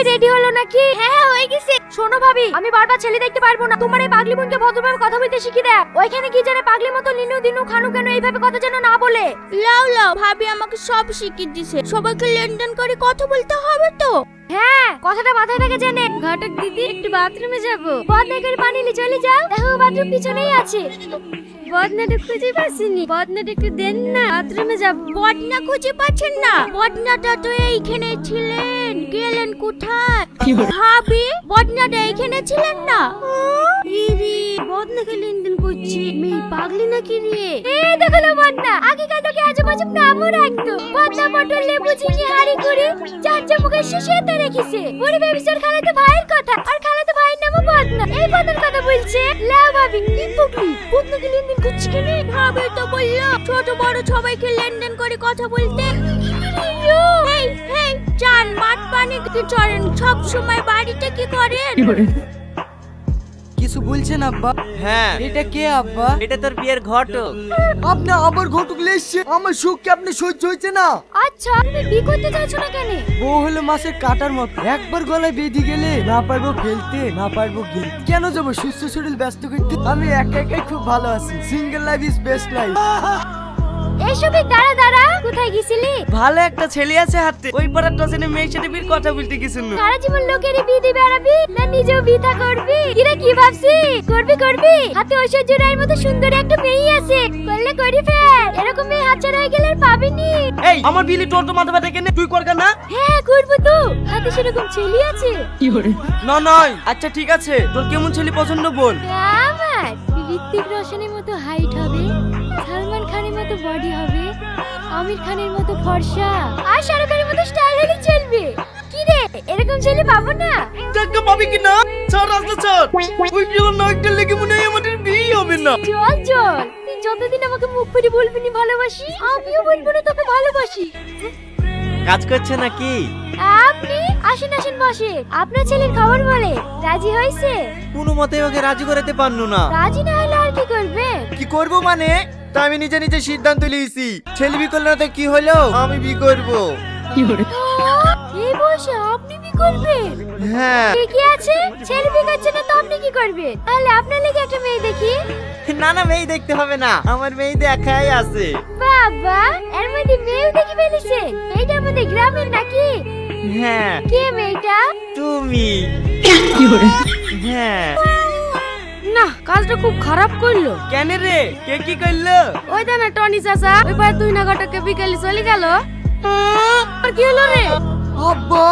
কই রেডি হলো নাকি? হ্যাঁ হয়ে গেছে। শোনো ভাবি আমি বারবার ছেলে দেখতে পারব না। তোমার এই পাগলি বোনকে ভদ্রভাবে কথা বলতে শিখিয়ে দেয়। ওইখানে কি জানে পাগলি মতো লিনু দিনু খানু কেন এইভাবে কথা যেন না বলে? লাও লাও ভাবি আমাকে সব শিখিয়ে দিছে। সবাইকে লেনদেন করে কথা বলতে হবে তো? হ্যাঁ কথাটা মাথায় রেখে জেনে। ঘটক দিদি একটু বাথরুমে যাব। বদনা করে পানি নিয়ে চলে যাও। দেখো বাথরুম পিছনেই আছে। বদনাটা খুঁজে পাচ্ছিনি। বদনাটা একটু দেন না বাথরুমে যাব। বদনা খুঁজে পাচ্ছেন না। বদনাটা তো এইখানে ছিলেন গেলেন কোথায়? ভাবি বদনাটা এইখানে ছিলেন না? ইরি বদনাকে লেনদেন করছি। মেয়ে পাগলি নাকি রে? এই দেখো না বদনা আগে কাটকে আজব আজব নামও রাখতো বদনা পটল লেবু চিনি হাড়ি করে চার চামুকে শিশিয়ে রেখেছে। খালাতো ভাইয়ের কথা আর খালাতো ভাইয়ের নামও বদনা। এই বদনার কথা বলছে লা ভাবি কি বদনাকে লেনদেন করছি কেন? ভাবি তো বলল ছোট বড় সবাইকে লেনদেন করে কথা বলতে এই এই চান মাঠ পানি কি চড়েন সব সময় বাড়িতে কি করেন? কিছু বলছেন আব্বা? হ্যাঁ। এটা কে আব্বা? এটা তোর বিয়ের ঘটক। আপনি আবার ঘটক এসছে আমার সুখ কি আপনি সহ্য হয়েছে না। আচ্ছা তুমি বি করতে চাইছো না কেন বউ হলো মাছের কাটার মতো। একবার গলায় বেঁধে গেলে না পারব ফেলতে না পারব গেলতে কেন যাব? সুস্থ শরীর ব্যস্ত করতে। আমি একা একাই খুব ভালো আছি। Single life is best life দাঁড়া কোথায় গেছিলি? ভালো একটা ছেলে আছে হাতে। ওই পাড়ার টসেনে মেয়ের সাথে বিয়ের কথা বলতে গেছিল। সারা জীবন লোকেরই বিয়ে দিয়ে বেড়াবি না নিজেও বিতা করবি? কিরে কি ভাবছি? করবি করবি? হাতে ঐশ্বর্য রায়ের মতো সুন্দর একটা মেয়ে আছে। করলে করি ফের। এরকম মেয়ে হাতছাড়া হয়ে গেলে আর পাবিনি। এই আমার বিলি তোর তো মাথা ব্যথা কেনে? তুই কর না? হ্যাঁ করব তো। হাতে সেরকম ছেলে আছে? না নয় আচ্ছা ঠিক আছে। তোর কেমন ছেলে পছন্দ বল। আমার। ঋত্বিক রোশনের মতো হাইট হবে সালমান খানের মতো বডি হবে। আমির খানের মতো ফর্সা। আর শাহরুখ খানের মতো স্টাইল হলে চলবে। কি রে এরকম ছেলে পাবো না? টাকা পাবি কি না? ছাড় রাস্তা ছাড়। ওই গেলাম না লেগে মনে হয় আমাদের বিয়ে হবে না। চল চল তুই যতদিন আমাকে মুখ করে বলবি না ভালোবাসি আমিও বলব না তোকে ভালোবাসি। কাজ করছে নাকি? আপনি? আসেন আসেন বসে। আপনার ছেলের খবর বলে। রাজি হয়েছে? কোনো মতে ওকে রাজি করাতে পারনু না। রাজি না হলে আর কি করবে? কি করব মানে? তা আমি নিজে নিজে সিদ্ধান্ত নিয়েছি। ছেলে বি করলে না তো কি হলো? আমি বি করব। এই বয়সে আপনি কি করবেন? হ্যাঁ। ঠিকই আছে? ছেলে বিয়ে করছে না তো আপনি কি করবেন? তাহলে আপনার লেগে একটা মেয়ে দেখি। না না মেয়ে দেখতে হবে না। আমার মেয়ে দেখাই আছে। বাবা এর মধ্যে মেয়ে দেখি ফেলেছে। এইটা আমাদের গ্রামের নাকি? হ্যাঁ। কে মেয়েটা? তুমি। হ্যাঁ। না কাজটা খুব খারাপ করল। কেন রে? কে কি করল? ওই দেনা টনি চাচা ওই পারে দুই না ঘটকে বিকালে চলে গেল। আর কি হলো রে? আব্বা!